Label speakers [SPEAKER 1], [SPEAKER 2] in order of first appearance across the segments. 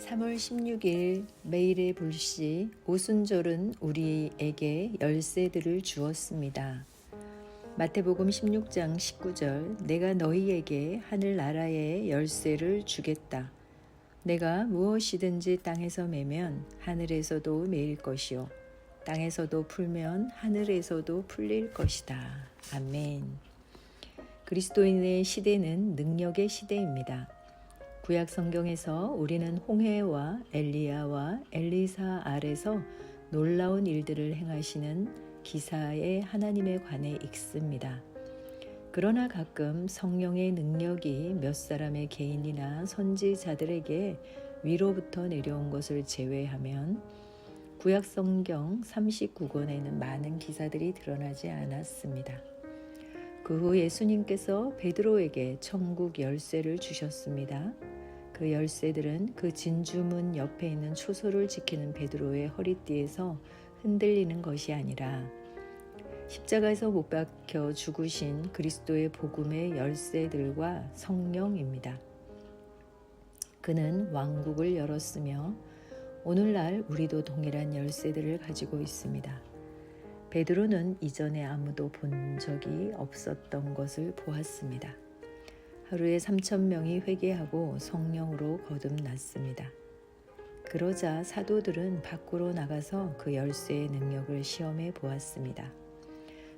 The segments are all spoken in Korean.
[SPEAKER 1] 3월 16일 매일의 불시 오순절은 우리에게 열쇠들을 주었습니다. 마태복음 16장 19절 내가 너희에게 하늘 나라의 열쇠를 주겠다. 내가 무엇이든지 땅에서 매면 하늘에서도 매일 것이요 땅에서도 풀면 하늘에서도 풀릴 것이다. 아멘. 그리스도인의 시대는 능력의 시대입니다. 구약 성경에서 우리는 홍해와 엘리야와 엘리사 아래서 놀라운 일들을 행하시는 기사의 하나님에 관해 읽습니다. 그러나 가끔 성령의 능력이 몇 사람의 개인이나 선지자들에게 위로부터 내려온 것을 제외하면 구약 성경 39권에는 많은 기사들이 드러나지 않았습니다. 그 후 예수님께서 베드로에게 천국 열쇠를 주셨습니다. 그 열쇠들은 그 진주문 옆에 있는 초소를 지키는 베드로의 허리띠에서 흔들리는 것이 아니라 십자가에서 못 박혀 죽으신 그리스도의 복음의 열쇠들과 성령입니다. 그는 왕국을 열었으며 오늘날 우리도 동일한 열쇠들을 가지고 있습니다. 베드로는 이전에 아무도 본 적이 없었던 것을 보았습니다. 하루에 3천 명이 회개하고 성령으로 거듭났습니다. 그러자 사도들은 밖으로 나가서 그 열쇠의 능력을 시험해 보았습니다.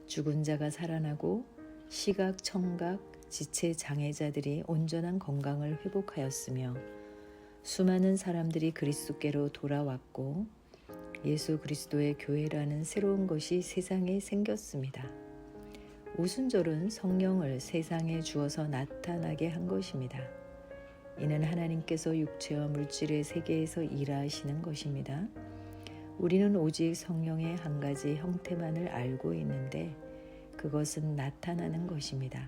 [SPEAKER 1] 죽은 자가 살아나고 시각, 청각, 지체 장애자들이 온전한 건강을 회복하였으며 수많은 사람들이 그리스도께로 돌아왔고 예수 그리스도의 교회라는 새로운 것이 세상에 생겼습니다. 오순절은 성령을 세상에 주어서 나타나게 한 것입니다. 이는 하나님께서 육체와 물질의 세계에서 일하시는 것입니다. 우리는 오직 성령의 한 가지 형태만을 알고 있는데 그것은 나타나는 것입니다.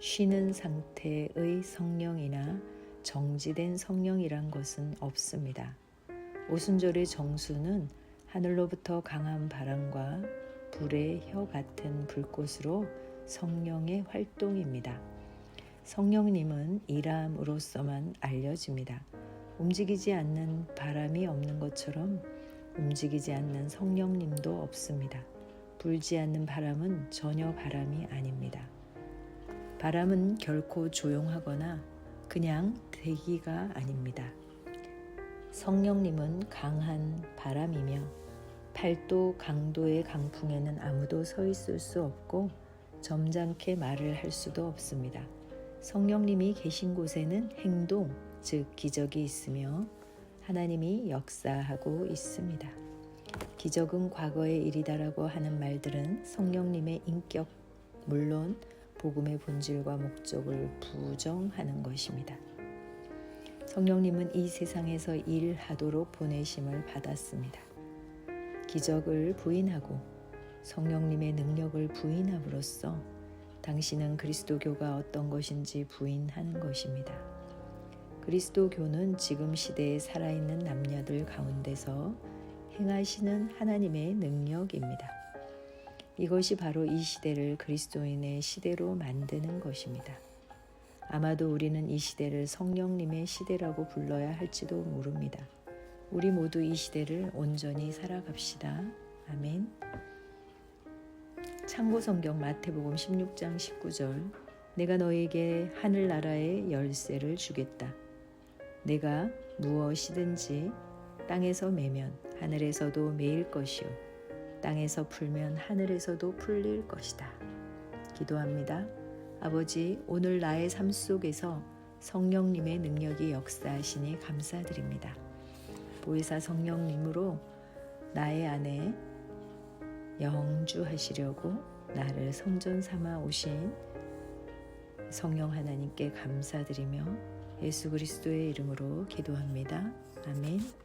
[SPEAKER 1] 쉬는 상태의 성령이나 정지된 성령이란 것은 없습니다. 오순절의 정수는 하늘로부터 강한 바람과 불의 혀 같은 불꽃으로 성령의 활동입니다. 성령님은 일함으로써만 알려집니다. 움직이지 않는 바람이 없는 것처럼 움직이지 않는 성령님도 없습니다. 불지 않는 바람은 전혀 바람이 아닙니다. 바람은 결코 조용하거나 그냥 대기가 아닙니다. 성령님은 강한 바람이며 팔도 강도의 강풍에는 아무도 서 있을 수 없고 점잖게 말을 할 수도 없습니다. 성령님이 계신 곳에는 행동, 즉 기적이 있으며 하나님이 역사하고 있습니다. 기적은 과거의 일이다라고 하는 말들은 성령님의 인격, 물론 복음의 본질과 목적을 부정하는 것입니다. 성령님은 이 세상에서 일하도록 보내심을 받았습니다. 기적을 부인하고 성령님의 능력을 부인함으로써 당신은 그리스도교가 어떤 것인지 부인하는 것입니다. 그리스도교는 지금 시대에 살아있는 남녀들 가운데서 행하시는 하나님의 능력입니다. 이것이 바로 이 시대를 그리스도인의 시대로 만드는 것입니다. 아마도 우리는 이 시대를 성령님의 시대라고 불러야 할지도 모릅니다. 우리 모두 이 시대를 온전히 살아갑시다. 아멘. 참고 성경 마태복음 16장 19절 내가 너에게 하늘 나라의 열쇠를 주겠다. 내가 무엇이든지 땅에서 매면 하늘에서도 매일 것이요 땅에서 풀면 하늘에서도 풀릴 것이다. 기도합니다. 아버지, 오늘 나의 삶 속에서 성령님의 능력이 역사하시니 감사드립니다. 보혜사 성령님으로 나의 안에 영주하시려고 나를 성전 삼아 오신 성령 하나님께 감사드리며 예수 그리스도의 이름으로 기도합니다. 아멘.